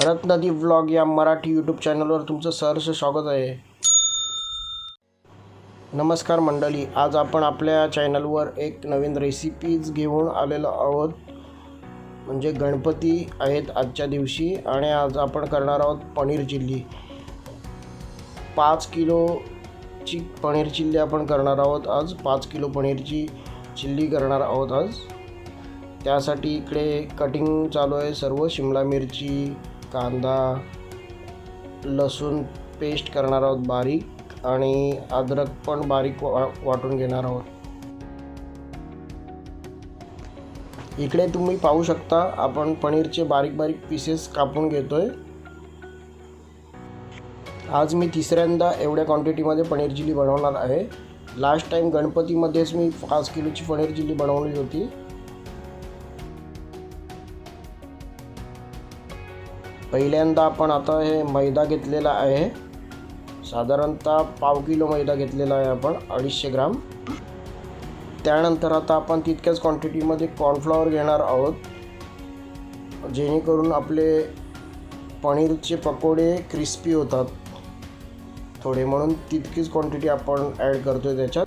भरत vlog या Marathi YouTube चॅनलवर तुमचं सहर्ष स्वागत आहे. नमस्कार मंडळी आज आपण आपल्या चॅनलवर एक नवीन रेसिपीज घेऊन आलेलो आहोत. म्हणजे गणपती आहेत आजच्या दिवशी आणि आज आपण करणार आहोत पनीर चिल्ली. पाच किलोची पनीर चिल्ली आपण करणार आहोत आज. पाच किलो पनीरची चिल्ली करणार आहोत आज. त्यासाठी इकडे कटिंग चालू आहे सर्व. शिमला मिरची कांदा लसूण पेस्ट करणार आहोत बारीक आणि अद्रक पण बारीक वा वाटून घेणार आहोत. इकडे तुम्ही पाहू शकता आपण पनीरचे बारीक बारीक पीसेस कापून घेतोय. आज मी तिसऱ्यांदा एवढ्या क्वांटिटीमध्ये पनीर चिली बनवणार आहे. लास्ट टाईम गणपतीमध्येच मी पाच किलोची पनीर चिली बनवली होती. पहिल्यांदा आपण आता हे मैदा घेतलेला आहे. साधारणतः पाव किलो मैदा घेतलेला आहे आपण अडीचशे ग्राम. त्यानंतर आता आपण तितक्याच क्वांटिटीमध्ये कॉर्नफ्लॉवर घेणार आहोत. जेणेकरून आपले पनीरचे पकोडे क्रिस्पी होतात. थोडे म्हणून तितकीच क्वांटिटी आपण ॲड करतो आहे त्याच्यात.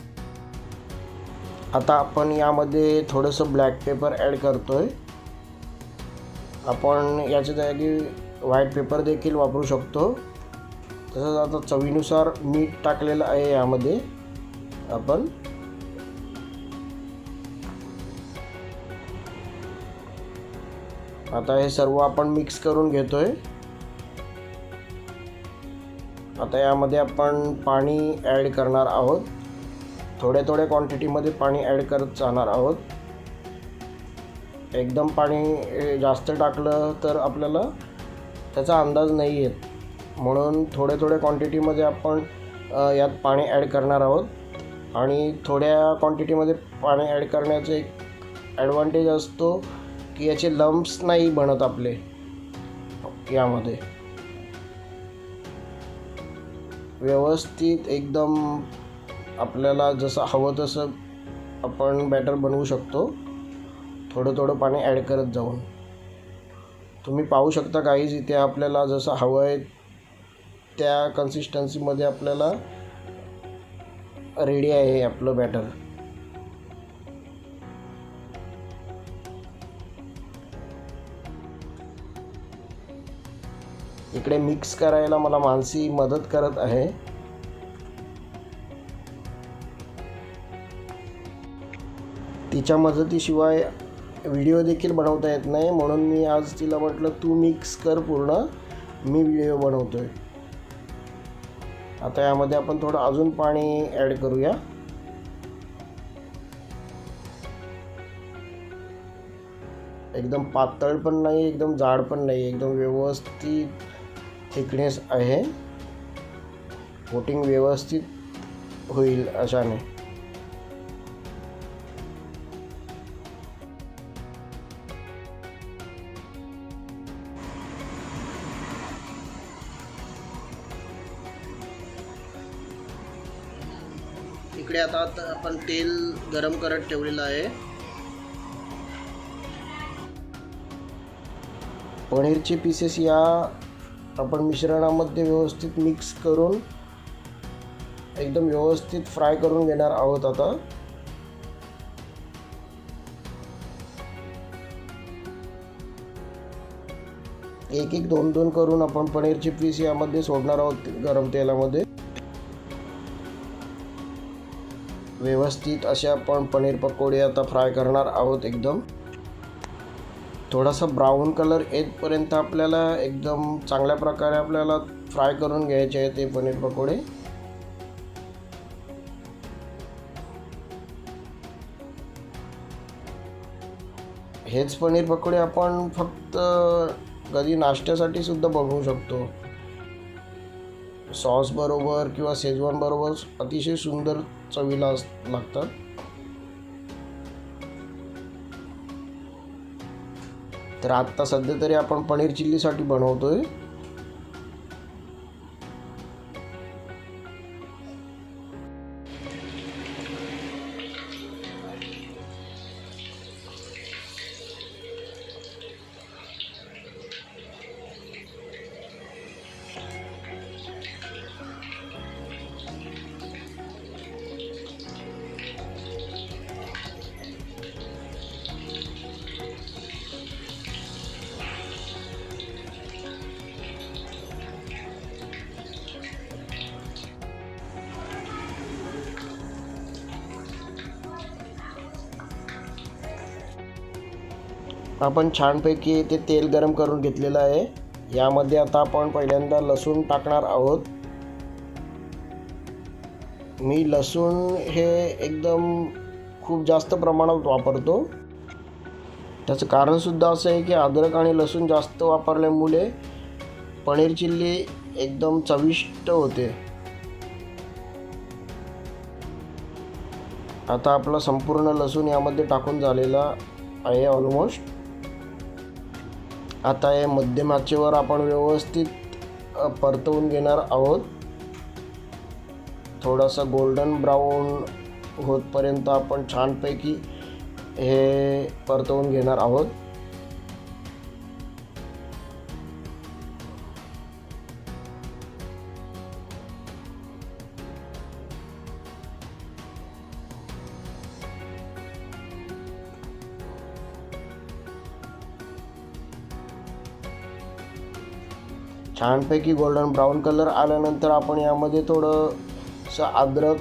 आता आपण यामध्ये थोडंसं ब्लॅक पेपर ॲड करतो आहे आपण याच्या जागी व्हाईट पेपर देखील वापरू शकतो. तसंच आता चवीनुसार मीठ टाकलेलं आहे यामध्ये. आपण आता हे सर्व आपण मिक्स करून घेतोय. आता यामध्ये आपण पाणी ॲड करणार आहोत. थोड्या थोड्या क्वांटिटीमध्ये पाणी ॲड करत जाणार आहोत. एकदम पाणी जास्त टाकलं तर आपल्याला त्याचा अंदाज नाही आहे म्हणून थोड्या थोड्या क्वांटिटीमध्ये आपण यात पाणी ॲड करणार आहोत. आणि थोड्या क्वांटिटीमध्ये पाणी ॲड करण्याचं एक ॲडव्हान्टेज असतो की याचे लम्प्स नाही बनत आपले यामध्ये. व्यवस्थित एकदम आपल्याला जसं हवं तसं आपण बॅटर बनवू शकतो. थोडं थोडं पाणी ॲड करत जाऊन. तुम्ही पाहू शकता काहीच इथे आपल्याला जसं हवं आहे त्या कन्सिस्टन्सीमध्ये आपल्याला रेडी आहे आपलं बॅटर इकडे मिक्स करायला मला मानसी मदत करत आहे. तिच्या मदतीशिवाय व्हिडिओ देखील बनवता येत नाही. म्हणून मी आज तिला म्हटलं तू मिक्स कर पूर्ण. मी व्हिडिओ बनवतोय. आता यामध्ये आपण थोडं अजून पाणी ॲड करूया. एकदम पातळ पण नाही एकदम जाड पण नाही एकदम व्यवस्थित थिकनेस आहे. कोटिंग व्यवस्थित होईल अशाने. इकडे आता आपण तेल गरम करत ठेवलेलं आहे. पनीरचे पीसेस या आपण मिश्रणामध्ये व्यवस्थित मिक्स करून एकदम व्यवस्थित फ्राय करून घेणार आहोत आता. एक एक दोन दोन करून आपण पनीरचे पीस यामध्ये सोडणार आहोत गरम तेलामध्ये. व्यवस्थित असे आपण पनीर पकोडे आता फ्राय करणार आहोत एकदम. थोडासा ब्राऊन कलर येतपर्यंत आपल्याला एकदम चांगल्या प्रकारे आपल्याला फ्राय करून घ्यायचे आहे ते पनीर पकोडे. हेच पनीर पकोडे आपण फक्त कधी नाश्त्यासाठी सुद्धा बघू शकतो. सॉस बरोबर किंवा शेजवान बरोबर अतिशय सुंदर चवीला लागतात. तर आत्ता सध्या तरी आपण पनीर चिल्लीसाठी बनवतोय. आपण छानपैकी ते तेल गरम करून घेतलेलं आहे. यामध्ये आता आपण पहिल्यांदा लसूण टाकणार आहोत. मी लसूण हे एकदम खूप जास्त प्रमाणात वापरतो. त्याचं कारणसुद्धा असं आहे की अद्रक आणि लसूण जास्त वापरल्यामुळे पनीर चिल्ली एकदम चविष्ट होते. आता आपला संपूर्ण लसूण यामध्ये टाकून झालेला आहे ऑलमोस्ट आता हे मध्यम आचेवर आपण व्यवस्थित परतवून घेणार आहोत. थोडासा गोल्डन ब्राऊन होतपर्यंत आपण छानपैकी हे परतवून घेणार आहोत. छानपैकी गोल्डन ब्राऊन कलर आल्यानंतर आपण यामध्ये थोडंसं अद्रक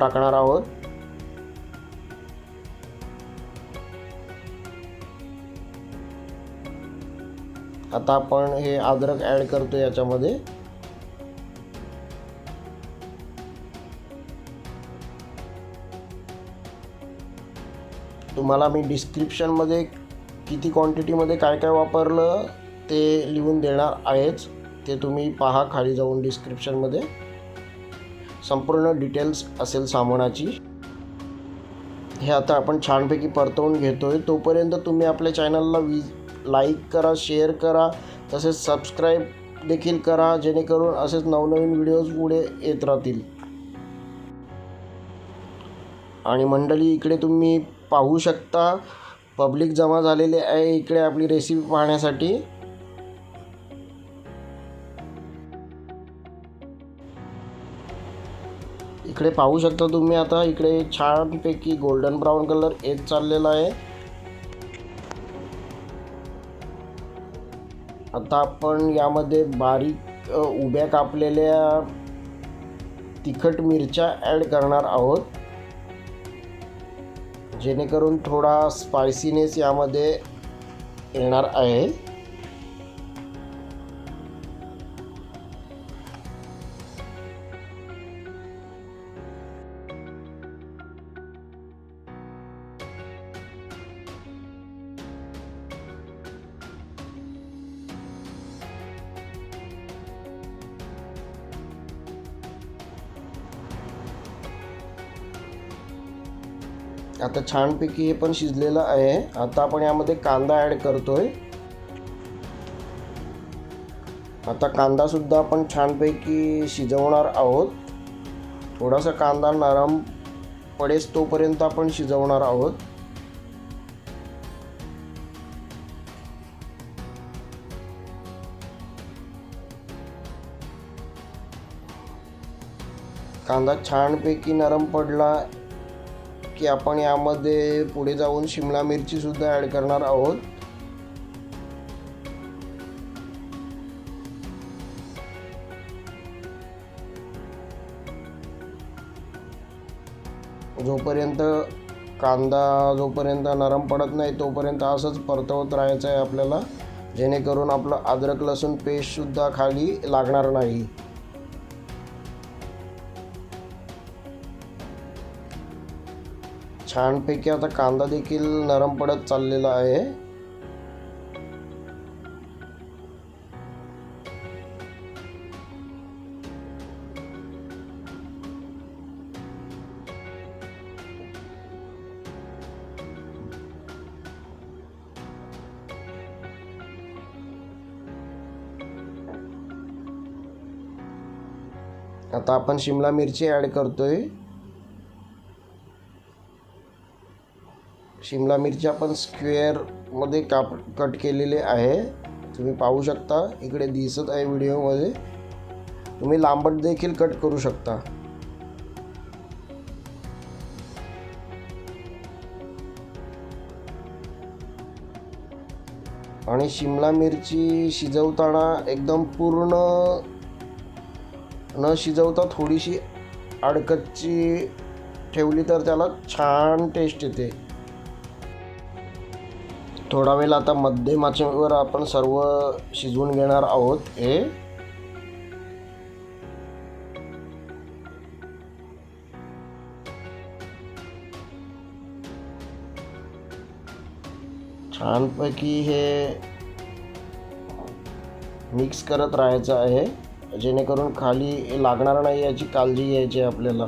टाकणार आहोत. आता आपण हे अद्रक ॲड करतो याच्यामध्ये. तुम्हाला मी डिस्क्रिप्शनमध्ये किती क्वांटिटीमध्ये काय काय वापरलं ते लिहून देणार आहेच. ते तुम्ही पहा खाली जाऊन डिस्क्रिप्शनमध्ये संपूर्ण डिटेल्स असेल सामानाची. हे आता आपण छानपैकी परतवून घेतो आहे तोपर्यंत तुम्ही आपल्या चॅनलला वी लाईक करा शेअर करा तसेच सबस्क्राईब देखील करा जेणेकरून असेच नवनवीन व्हिडिओज पुढे येत राहतील. आणि मंडळी इकडे तुम्ही पाहू शकता पब्लिक जमा झालेले आहे. इकडे आपली रेसिपी पाहण्यासाठी. इकडे पाहू शकता तुम्ही आता इकडे छानपैकी गोल्डन ब्राऊन कलर येत चाललेला आहे. आता आपण यामध्ये बारीक उभ्या कापलेल्या तिखट मिरच्या ॲड करणार आहोत. जेणेकरून थोडा स्पायसीनेस यामध्ये येणार आहे. आता छानपैकी हे पण शिजलेलं आहे. आता आपण यामध्ये कांदा ॲड करतोय. आता कांदासुद्धा आपण छानपैकी शिजवणार आहोत. थोडासा कांदा नरम पडेस तोपर्यंत आपण शिजवणार आहोत. कांदा छानपैकी नरम पडला की आपण यामध्ये पुढे जाऊन शिमला मिरचीसुद्धा ॲड करणार आहोत. जोपर्यंत कांदा जोपर्यंत नरम पडत नाही तोपर्यंत असंच परतवत राहायचं आहे आपल्याला जेणेकरून आपलं अद्रक लसूण पेस्टसुद्धा खाली लागणार नाही. छानपैकी आता कांदा देखील नरम पडत चाललेला आहे. आता आपण शिमला मिरची ॲड करतोय. शिमला मिरच्या पण स्क्वेअरमध्ये काप कट केलेले आहे. तुम्ही पाहू शकता इकडे दिसत आहे व्हिडिओमध्ये. तुम्ही लांबट देखील कट करू शकता. आणि शिमला मिरची शिजवताना एकदम पूर्ण न शिजवता थोडीशी अडकतची ठेवली तर त्याला छान टेस्ट येते. थोडा वेळ आता मध्यम आचेवर आपण सर्व शिजवून घेणार आहोत. हे. छानपैकी हे मिक्स करत राहायचं आहे. जेणेकरून खाली लागणार नाही याची काळजी घ्यायची आपल्याला.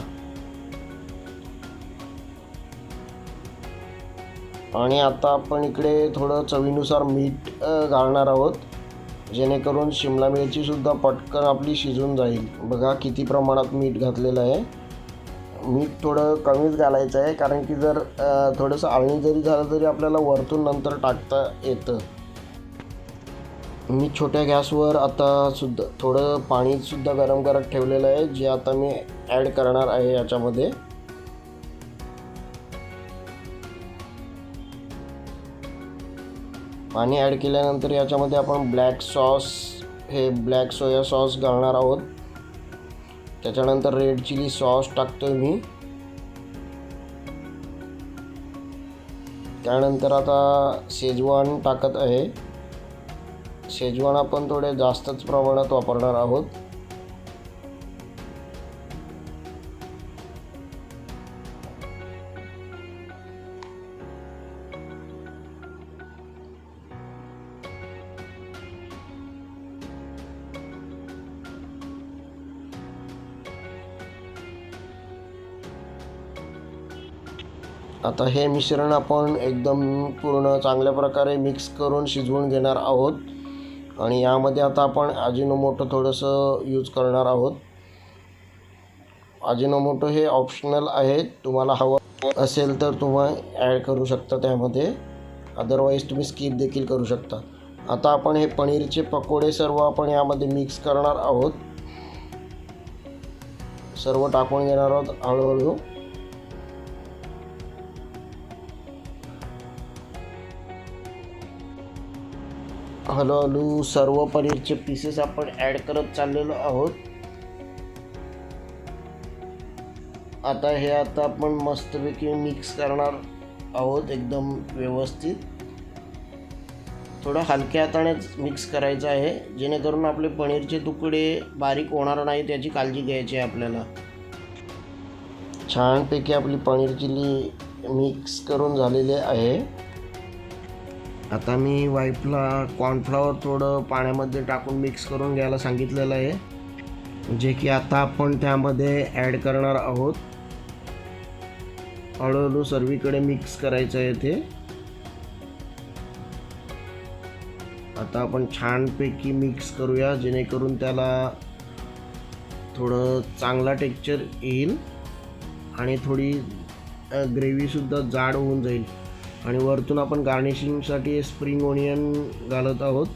आणि आता आपण इकडे थोडं चवीनुसार मीठ घालणार आहोत. जेणेकरून शिमला मिरचीसुद्धा पटकन आपली शिजून जाईल. बघा किती प्रमाणात मीठ घातलेलं आहे. मीठ थोडं कमीच घालायचं आहे कारण की जर थोडंसं आळणी जरी झालं तरी आपल्याला वरतून नंतर टाकता येतं. मी छोट्या गॅसवर आता सुद्धा थोडं पाणीसुद्धा गरम करत ठेवलेलं आहे जे आता मी ॲड करणार आहे याच्यामध्ये. पाणी ॲड केल्यानंतर याच्यामध्ये आपण ब्लॅक सॉस हे ब्लॅक सोया सॉस घालणार आहोत. त्याच्यानंतर रेड चिली सॉस टाकतोय मी. त्यानंतर आता शेजवान टाकत आहे. शेजवान आपण थोडे जास्तच प्रमाणात वापरणार आहोत. आता हे मिश्रण आपण एकदम पूर्ण चांगल्या प्रकारे मिक्स करून शिजवून घेणार आहोत. आणि यामध्ये आता आपण अजिनोमोटो थोडंसं यूज करणार आहोत. अजिनोमोटो हे ऑप्शनल आहे. तुम्हाला हवं असेल तर तुम्ही ॲड करू शकता त्यामध्ये. अदरवाईज तुम्ही स्किप देखील करू शकता. आता आपण हे पनीरचे पकोडे सर्व आपण यामध्ये मिक्स करणार आहोत. सर्व टाकून घेणार आहोत हळूहळू. हळूहळू सर्व पनीरचे पीसेस आपण ॲड करत चाललेलो आहोत. आता हे आता आपण मस्तपैकी मिक्स करणार आहोत एकदम व्यवस्थित. थोडं हलक्या हातानेच मिक्स करायचं आहे जेणेकरून आपले पनीरचे तुकडे बारीक होणार नाही त्याची काळजी घ्यायची आहे आपल्याला. छानपैकी आपली पनीर चिली मिक्स करून झालेली आहे. आता मी वाईफला कॉर्नफ्लॉवर थोडं पाण्यामध्ये टाकून मिक्स करून घ्यायला सांगितलेलं आहे. जे की आता आपण त्यामध्ये ॲड करणार आहोत. हळूहळू सर्वीकडे मिक्स करायचं आहे ते. आता आपण छानपैकी मिक्स करूया जेणेकरून त्याला थोडं चांगला टेक्चर येईल आणि थोडी ग्रेव्हीसुद्धा जाड होऊन जाईल. आणि वरतून आपण गार्निशिंगसाठी स्प्रिंग ओनियन घालत आहोत.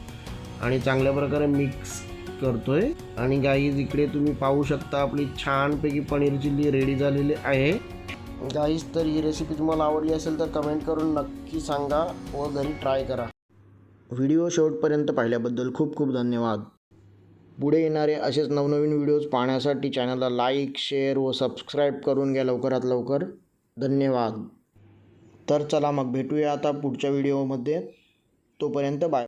आणि चांगल्या प्रकारे मिक्स करतो आहे आणि गाईज इकडे तुम्ही पाहू शकता आपली छानपैकी पनीर चिल्ली रेडी झालेली आहे. गाईज तर ही रेसिपी तुम्हाला आवडली असेल तर कमेंट करून नक्की सांगा व घरी ट्राय करा. व्हिडिओ शेवटपर्यंत पाहिल्याबद्दल खूप खूप धन्यवाद. पुढे येणारे असेच नवनवीन व्हिडिओज पाहण्यासाठी चॅनलला लाईक शेअर व सबस्क्राईब करून घ्या लवकरात लवकर. धन्यवाद. तर चला मग भेटूया आता पुढच्या व्हिडिओमध्ये तोपर्यंत बाय